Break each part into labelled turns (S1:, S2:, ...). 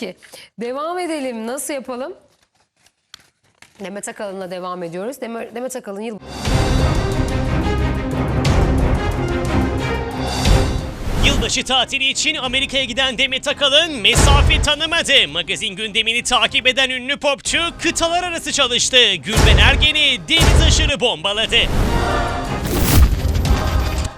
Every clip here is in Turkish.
S1: Peki devam edelim. Nasıl yapalım? Demet Akalın'la devam ediyoruz. Deme- Demet Akalın yıl
S2: Yılbaşı tatili için Amerika'ya giden Demet Akalın mesafe tanımadı. Magazin gündemini takip eden ünlü popçu kıtalar arası çalıştı. Gülben Ergen'i deniz aşırı bombaladı.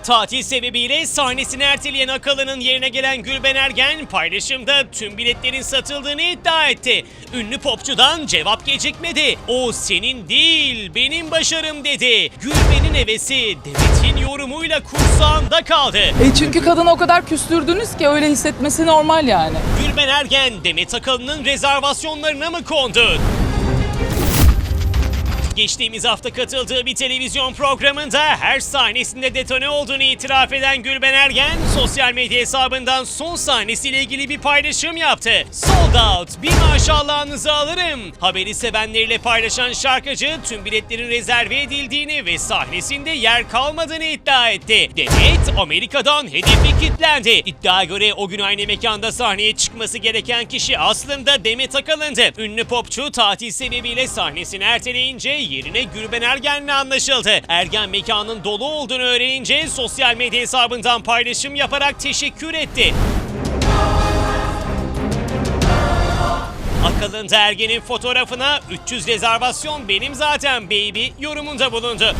S2: Tatil sebebiyle sahnesini erteleyen Akalın'ın yerine gelen Gülben Ergen paylaşımda tüm biletlerin satıldığını iddia etti. Ünlü popçudan cevap gecikmedi. O senin değil benim başarım dedi. Gülben'in hevesi Demet'in yorumuyla kursağında kaldı.
S3: E çünkü kadını o kadar küstürdünüz ki öyle hissetmesi normal yani.
S2: Gülben Ergen Demet Akalın'ın rezervasyonlarına mı kondu? Geçtiğimiz hafta katıldığı bir televizyon programında her sahnesinde detone olduğunu itiraf eden Gülben Ergen, sosyal medya hesabından son sahnesiyle ilgili bir paylaşım yaptı. Sold out, bir maşallahınızı alırım. Haberi sevenleriyle paylaşan şarkıcı tüm biletlerin rezerve edildiğini ve sahnesinde yer kalmadığını iddia etti. Demet Amerika'dan hedefi kilitlendi. İddiaya göre o gün aynı mekanda sahneye çıkması gereken kişi aslında Demet Akalın'dı. Ünlü popçu tatil sebebiyle sahnesini erteleyince yerine Gülben Ergen'le anlaşıldı. Ergen mekanın dolu olduğunu öğrenince sosyal medya hesabından paylaşım yaparak teşekkür etti. Akalın da Ergen'in fotoğrafına 300 rezervasyon benim zaten baby yorumunda bulundu.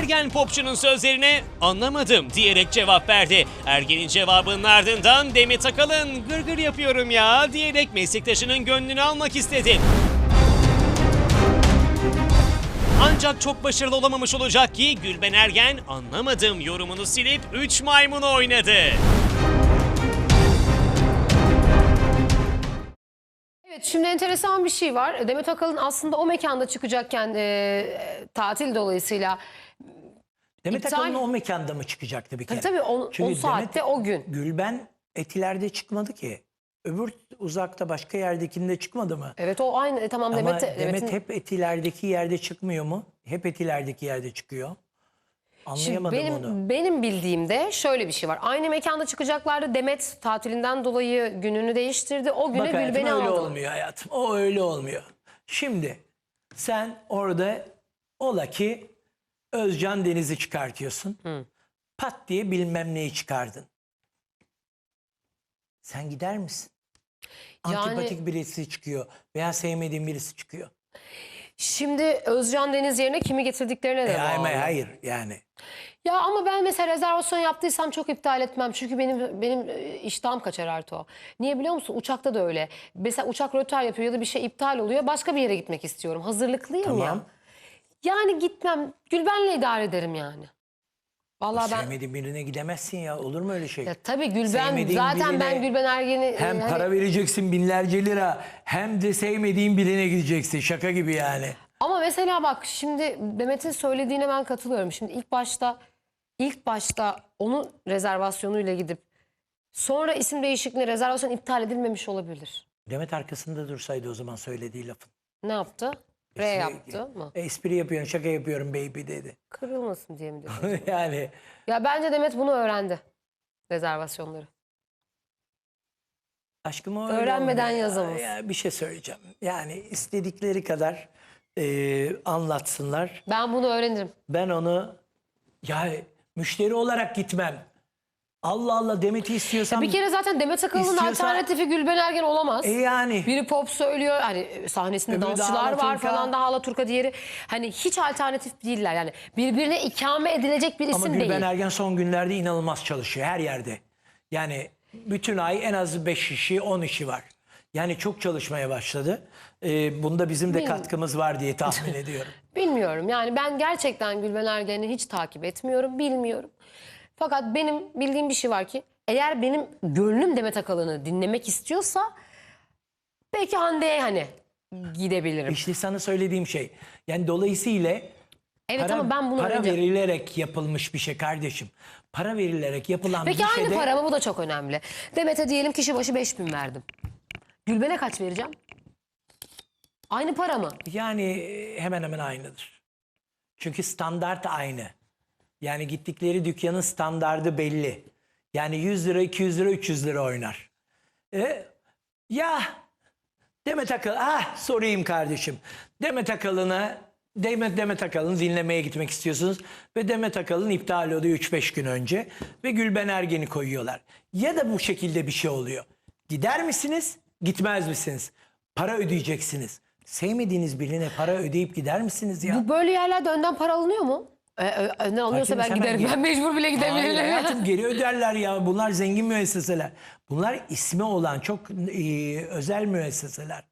S2: Ergen popçunun sözlerine anlamadım diyerek cevap verdi. Ergen'in cevabının ardından Demet Akalın gırgır yapıyorum ya diyerek meslektaşının gönlünü almak istedi. Ancak çok başarılı olamamış olacak ki Gülben Ergen anlamadım yorumunu silip 3 maymun oynadı.
S1: Evet şimdi enteresan bir şey var. Demet Akalın aslında o mekanda çıkacakken e, tatil dolayısıyla
S4: Demet
S1: İptal-
S4: Akalın o mekanda mı çıkacaktı bir kere?
S1: Tabii tabii, o- o saatte, o gün.
S4: Gülben Etiler'de çıkmadı ki. Öbür uzakta başka yerdekinde çıkmadı mı?
S1: evet o aynı e, tamam
S4: Ama
S1: Demet,
S4: Demet, hep Etiler'deki yerde çıkmıyor mu? Hep Etiler'deki yerde çıkıyor.
S1: Şimdi
S4: Anlayamadım
S1: benim
S4: onu.
S1: benim bildiğimde şöyle bir şey var. Aynı mekanda çıkacaklardı. Demet tatilinden dolayı gününü değiştirdi. O güne
S4: Bak hayatım
S1: Gülben'i
S4: öyle
S1: aldı.
S4: olmuyor hayatım. O öyle olmuyor. Şimdi sen orada ola ki Özcan Deniz'i çıkartıyorsun. Pat diye bilmem neyi çıkardın. Sen gider misin?
S1: Yani-
S4: Antipatik birisi çıkıyor veya sevmediğin birisi çıkıyor.
S1: Şimdi Özcan Deniz yerine kimi getirdiklerine de
S4: E,
S1: bağlı.
S4: hayır, hayır yani.
S1: Ya ama ben mesela rezervasyon yaptıysam çok iptal etmem. Çünkü benim benim e, iştahım kaçar Ertuğ. Niye biliyor musun? Uçakta da öyle. Mesela uçak rötar yapıyor ya da bir şey iptal oluyor. Başka bir yere gitmek istiyorum. Hazırlıklıyım ya. Yani gitmem. Gülben'le idare ederim yani. Vallahi ben...
S4: Sevmediğin birine gidemezsin ya. Olur mu öyle şey?
S1: Ya tabii Gülben
S4: Sevmediğin
S1: zaten ben Gülben Ergen'i
S4: Hem
S1: e, hani-
S4: para vereceksin binlerce lira hem de sevmediğin birine gideceksin. Şaka gibi yani.
S1: Ama mesela bak şimdi Demet'in söylediğine ben katılıyorum. Şimdi ilk başta ilk başta onun rezervasyonuyla gidip sonra isim değişikliğine rezervasyon iptal edilmemiş olabilir.
S4: Demet arkasında dursaydı o zaman söylediği lafın.
S1: Ne yaptı? R yaptı mı?
S4: Espri yapıyorsun, şaka yapıyorum baby dedi.
S1: Kırılmasın diye mi dedi?
S4: yani
S1: ya bence Demet bunu öğrendi. Rezervasyonları.
S4: aşkım o öyle
S1: Öğrenmeden
S4: ya.
S1: yazamaz.
S4: Ya bir şey söyleyeceğim. Yani istedikleri kadar e, anlatsınlar.
S1: Ben bunu öğrenirim.
S4: Ben onu ya müşteri olarak gitmem. Allah Allah Demet'i istiyorsan
S1: Bir kere zaten Demet Akalın'ın
S4: İstiyorsa-
S1: alternatifi Gülben Ergen olamaz.
S4: e yani
S1: Biri pop söylüyor hani sahnesinde
S4: Öbürü
S1: dansçılar var falan da Alaturka diğeri. Hani hiç alternatif değiller yani birbirine ikame edilecek bir
S4: Ama
S1: isim
S4: Gülben
S1: değil.
S4: Ergen son günlerde inanılmaz çalışıyor her yerde. Yani bütün ay en az 5 işi 10 işi var. Yani çok çalışmaya başladı. Ee, bunda bizim de katkımız var diye tahmin ediyorum.
S1: Bilmiyorum yani ben gerçekten Gülben Ergen'i hiç takip etmiyorum bilmiyorum. Fakat benim bildiğim bir şey var ki eğer benim gönlüm Demet Akalın'ı dinlemek istiyorsa belki Hande'ye hani gidebilirim.
S4: İşte sana söylediğim şey. Yani dolayısıyla
S1: Evet
S4: para,
S1: ama ben bunu
S4: para
S1: öğreneceğim.
S4: verilerek yapılmış bir şey kardeşim. Para verilerek yapılan
S1: Peki
S4: bir
S1: aynı
S4: şeyde
S1: para mı? Bu da çok önemli. Demet'e diyelim kişi başı 5000 verdim. Gülben'e kaç vereceğim? Aynı para mı?
S4: yani hemen hemen aynıdır. Çünkü standart aynı. Yani gittikleri dükkanın standardı belli. Yani 100 lira, 200 lira, 300 lira oynar. E, ya Demet Akalın, ah sorayım kardeşim. Demet Akalın'a, Demet, Demet Akalın'ı dinlemeye gitmek istiyorsunuz. Ve Demet Akalın iptal oluyor 3-5 gün önce. Ve Gülben Ergen'i koyuyorlar. Ya da bu şekilde bir şey oluyor. Gider misiniz, gitmez misiniz? Para ödeyeceksiniz. Sevmediğiniz birine para ödeyip gider misiniz ya?
S1: Bu böyle yerlerde önden para alınıyor mu? Ee, önden alınıyorsa
S4: Hakimiz
S1: ben
S4: hemen
S1: giderim.
S4: geri-
S1: Ben mecbur bile
S4: Hayır
S1: gidebilirim.
S4: hayatım geri öderler ya. Bunlar zengin müesseseler. Bunlar ismi olan çok e, özel müesseseler.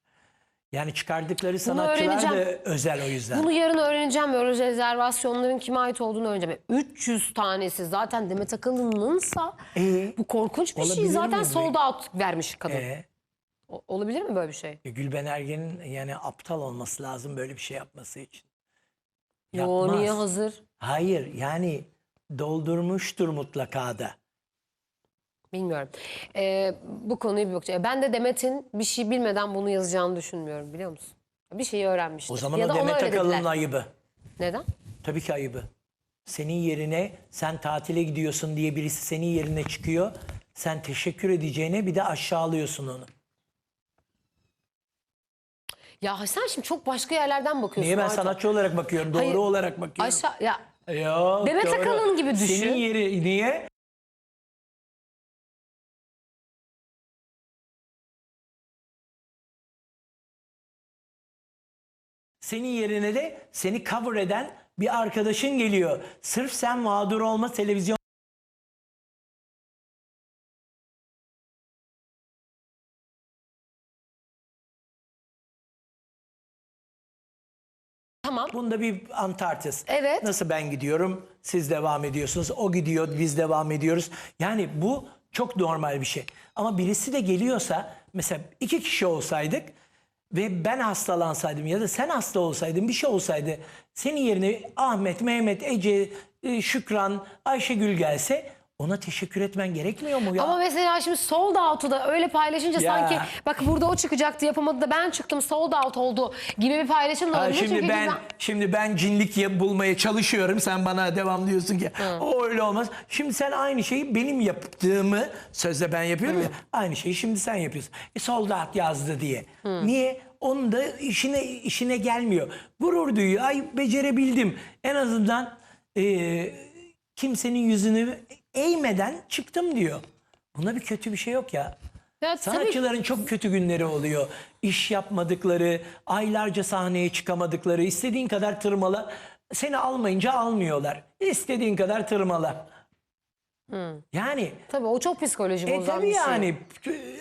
S4: Yani çıkardıkları sanatçılar da
S1: öğreneceğim.
S4: özel o yüzden.
S1: Bunu yarın öğreneceğim. Böyle rezervasyonların kime ait olduğunu öğreneceğim. 300 tanesi zaten Demet Akalın'ınsa
S4: Ee?
S1: bu korkunç bir şey.
S4: Olabilir
S1: Zaten
S4: mi?
S1: sold out vermiş kadın. O- olabilir mi böyle bir şey?
S4: e, Gülben Ergen'in yani aptal olması lazım böyle bir şey yapması için.
S1: Yo
S4: Yapmaz.
S1: niye hazır?
S4: Hayır yani doldurmuştur mutlaka da.
S1: Bilmiyorum. Ee, bu konuyu bir bakacağım. Ben de Demet'in bir şey bilmeden bunu yazacağını düşünmüyorum biliyor musun? Bir şeyi öğrenmiştir.
S4: O zaman
S1: ya
S4: o
S1: da
S4: Demet Akalın'ın ayıbı.
S1: Neden?
S4: Tabii ki ayıbı. Senin yerine sen tatile gidiyorsun diye birisi senin yerine çıkıyor. Sen teşekkür edeceğine bir de aşağılıyorsun onu.
S1: Ya sen şimdi çok başka yerlerden bakıyorsun.
S4: Niye ben
S1: Arta.
S4: sanatçı olarak bakıyorum, doğru
S1: Hayır,
S4: olarak bakıyorum.
S1: Aşağı ya
S4: Yok,
S1: Demet
S4: doğru.
S1: Akalın gibi düşün.
S4: Senin yeri niye? Senin yerine de seni cover eden bir arkadaşın geliyor. Sırf sen mağdur olma televizyon
S1: tamam.
S4: Bunda bir antartız.
S1: Evet.
S4: Nasıl ben gidiyorum, siz devam ediyorsunuz. O gidiyor, biz devam ediyoruz. Yani bu çok normal bir şey. Ama birisi de geliyorsa, mesela iki kişi olsaydık ve ben hastalansaydım ya da sen hasta olsaydın, bir şey olsaydı, senin yerine Ahmet, Mehmet, Ece, e, Şükran, Ayşegül gelse ona teşekkür etmen gerekmiyor mu ya?
S1: Ama mesela şimdi sold out'u da öyle paylaşınca
S4: Ya.
S1: sanki bak burada o çıkacaktı yapamadı da ben çıktım sold out oldu gibi bir paylaşım da olabilir.
S4: şimdi
S1: Çünkü
S4: ben
S1: güzel-
S4: şimdi ben cinlik ya- bulmaya çalışıyorum. Sen bana devam diyorsun ki o öyle olmaz. Şimdi sen aynı şeyi benim yaptığımı sözde ben yapıyorum ya. Aynı şeyi şimdi sen yapıyorsun. E soldat yazdı diye. Niye? Onun da işine işine gelmiyor. Gurur duyuyor. Ay becerebildim. En azından e, kimsenin yüzünü eğmeden çıktım diyor. Buna bir kötü bir şey yok ya.
S1: Ya tabii-
S4: Sanatçıların çok kötü günleri oluyor. İş yapmadıkları, aylarca sahneye çıkamadıkları, istediğin kadar tırmala. Seni almayınca almıyorlar. İstediğin kadar tırmala. Yani
S1: Tabii o çok psikoloji
S4: e tabii
S1: bir şey.
S4: yani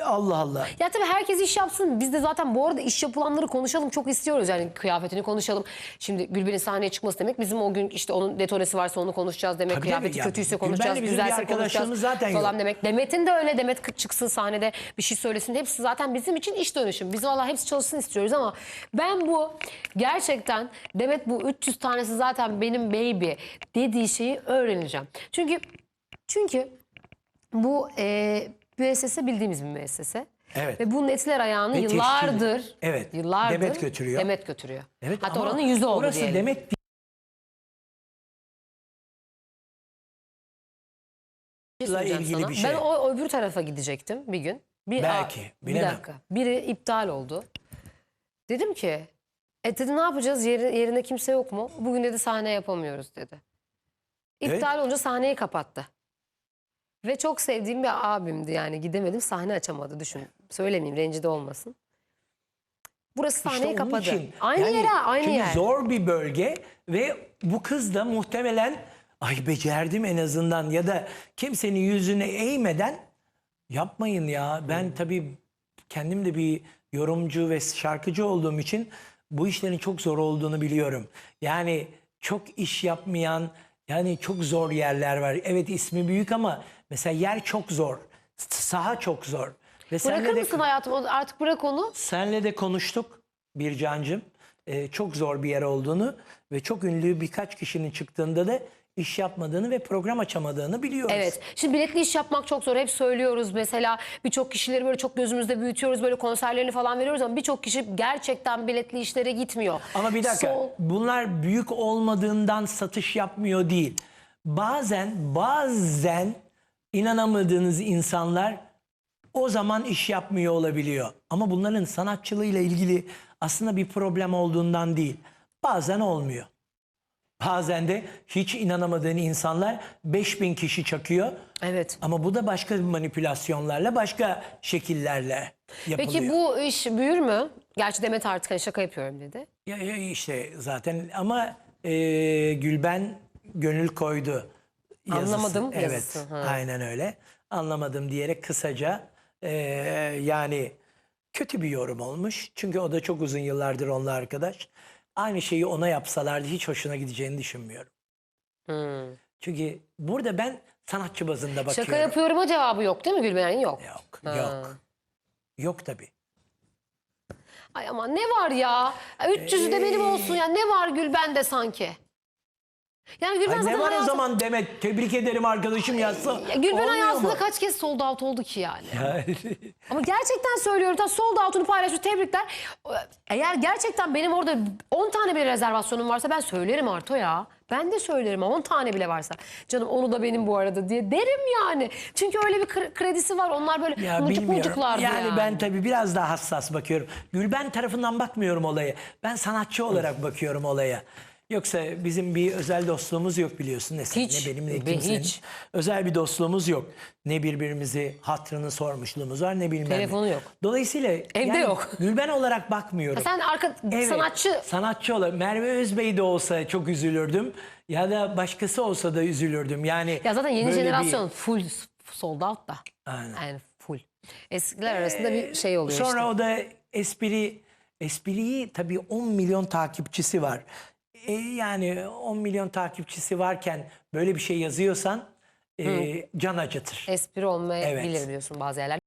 S4: Allah Allah.
S1: Ya tabii herkes iş yapsın. Biz de zaten bu arada iş yapılanları konuşalım. Çok istiyoruz yani kıyafetini konuşalım. Şimdi Gülben'in sahneye çıkması demek bizim o gün işte onun detonesi varsa onu konuşacağız demek.
S4: Tabii,
S1: Kıyafeti
S4: tabii
S1: kötüyse
S4: Gülben'le
S1: konuşacağız.
S4: bizim bir
S1: Güzelse konuşacağız
S4: zaten
S1: falan
S4: yok.
S1: demek. Demet'in de öyle. Demet çıksın sahnede bir şey söylesin. Hepsi zaten bizim için iş dönüşüm. Biz valla hepsi çalışsın istiyoruz ama ben bu gerçekten Demet bu 300 tanesi zaten benim baby dediği şeyi öğreneceğim. Çünkü çünkü bu e, müessese bildiğimiz bir müessese.
S4: Evet.
S1: Ve bunun etler ayağını
S4: Ve
S1: yıllardır,
S4: teşkil- evet,
S1: yıllardır
S4: Demet götürüyor.
S1: Demet götürüyor.
S4: Evet
S1: Hatta oranın yüzü oldu
S4: orası
S1: diyelim.
S4: demek
S1: Bir şey
S4: ilgili
S1: sana.
S4: bir şey.
S1: Ben o öbür tarafa gidecektim bir gün. Bir,
S4: Belki,
S1: Aa, bir
S4: bilemem.
S1: dakika. Biri iptal oldu. Dedim ki, e dedi ne yapacağız? Yeri, yerine kimse yok mu? Bugün dedi sahne yapamıyoruz dedi. İptal
S4: Evet.
S1: olunca sahneyi kapattı. Ve çok sevdiğim bir abimdi yani gidemedim sahne açamadı düşün. Söylemeyeyim rencide olmasın. Burası
S4: İşte
S1: sahneyi
S4: onun
S1: kapadı.
S4: için,
S1: aynı
S4: yani
S1: yere aynı yer.
S4: zor bir bölge ve bu kız da muhtemelen ay becerdim en azından ya da kimsenin yüzüne eğmeden yapmayın ya. Ben tabii kendim de bir yorumcu ve şarkıcı olduğum için bu işlerin çok zor olduğunu biliyorum. Yani çok iş yapmayan yani çok zor yerler var. Evet ismi büyük ama mesela yer çok zor. Saha çok zor. Ve
S1: Bırakır
S4: de-
S1: mısın hayatım? Artık bırak onu.
S4: Senle de konuştuk Bircancığım. Ee, çok zor bir yer olduğunu ve çok ünlü birkaç kişinin çıktığında da iş yapmadığını ve program açamadığını biliyoruz.
S1: Evet. Şimdi biletli iş yapmak çok zor. Hep söylüyoruz mesela birçok kişileri böyle çok gözümüzde büyütüyoruz. Böyle konserlerini falan veriyoruz ama birçok kişi gerçekten biletli işlere gitmiyor.
S4: Ama bir dakika
S1: Sol-
S4: bunlar büyük olmadığından satış yapmıyor değil. Bazen bazen inanamadığınız insanlar o zaman iş yapmıyor olabiliyor. Ama bunların sanatçılığıyla ilgili aslında bir problem olduğundan değil. Bazen olmuyor. Bazen de hiç inanamadığın insanlar 5000 kişi çakıyor.
S1: Evet.
S4: Ama bu da başka manipülasyonlarla, başka şekillerle yapılıyor.
S1: Peki bu iş büyür mü? Gerçi Demet artık hani şaka yapıyorum dedi.
S4: Ya, ya işte zaten ama e, Gülben gönül koydu. Yazısı.
S1: Anlamadım
S4: Evet,
S1: yazısı, ha.
S4: aynen öyle. Anlamadım diyerek kısaca e, yani kötü bir yorum olmuş. Çünkü o da çok uzun yıllardır onunla arkadaş. Aynı şeyi ona yapsalardı hiç hoşuna gideceğini düşünmüyorum. Çünkü burada ben sanatçı bazında bakıyorum.
S1: Şaka yapıyorum'a cevabı yok değil mi Gülben? Yok.
S4: Yok,
S1: Ha.
S4: yok. Yok tabii.
S1: Ay ama ne var ya? 300'ü de benim olsun ya. Ne var Gülben'de sanki? Yani Gülben
S4: Ay
S1: zaten
S4: ne var o zaman Demet? Tebrik ederim arkadaşım yazsa.
S1: Ya Gülben hayatında
S4: mu?
S1: kaç kez sold out oldu ki yani?
S4: Ya,
S1: Ama gerçekten söylüyorum. Ta sold out'unu paylaşmış. Tebrikler. Eğer gerçekten benim orada 10 tane bile rezervasyonum varsa ben söylerim Arto ya. Ben de söylerim 10 tane bile varsa. Canım onu da benim bu arada diye derim yani. Çünkü öyle bir kre- kredisi var. Onlar böyle
S4: Ya
S1: mucuk mucuklardı
S4: Yani,
S1: yani.
S4: ben tabii biraz daha hassas bakıyorum. Gülben tarafından bakmıyorum olaya. Ben sanatçı olarak bakıyorum olaya. Yoksa bizim bir özel dostluğumuz yok biliyorsun. Ne, sen,
S1: Hiç.
S4: ne benim ne
S1: Be-
S4: kimsenin.
S1: hiç.
S4: Özel bir dostluğumuz yok. Ne birbirimizi hatrını sormuşluğumuz var ne bilmem ne.
S1: Telefonu yok.
S4: Dolayısıyla
S1: Evde yok.
S4: Gülben olarak bakmıyorum.
S1: Sen arka
S4: Evet,
S1: sanatçı
S4: Sanatçı olarak Merve Özbey de olsa çok üzülürdüm. Ya da başkası olsa da üzülürdüm. Yani
S1: ya zaten yeni
S4: böyle bir-
S1: jenerasyon full sold out da.
S4: Aynen.
S1: Yani full. Eskiler arasında bir şey oluyor
S4: Sonra
S1: işte.
S4: o da espri espriyi tabii 10 milyon takipçisi var. E, yani 10 milyon takipçisi varken böyle bir şey yazıyorsan e, can acıtır.
S1: Espri olmayabilir
S4: Evet.
S1: biliyorsun bazı yerler.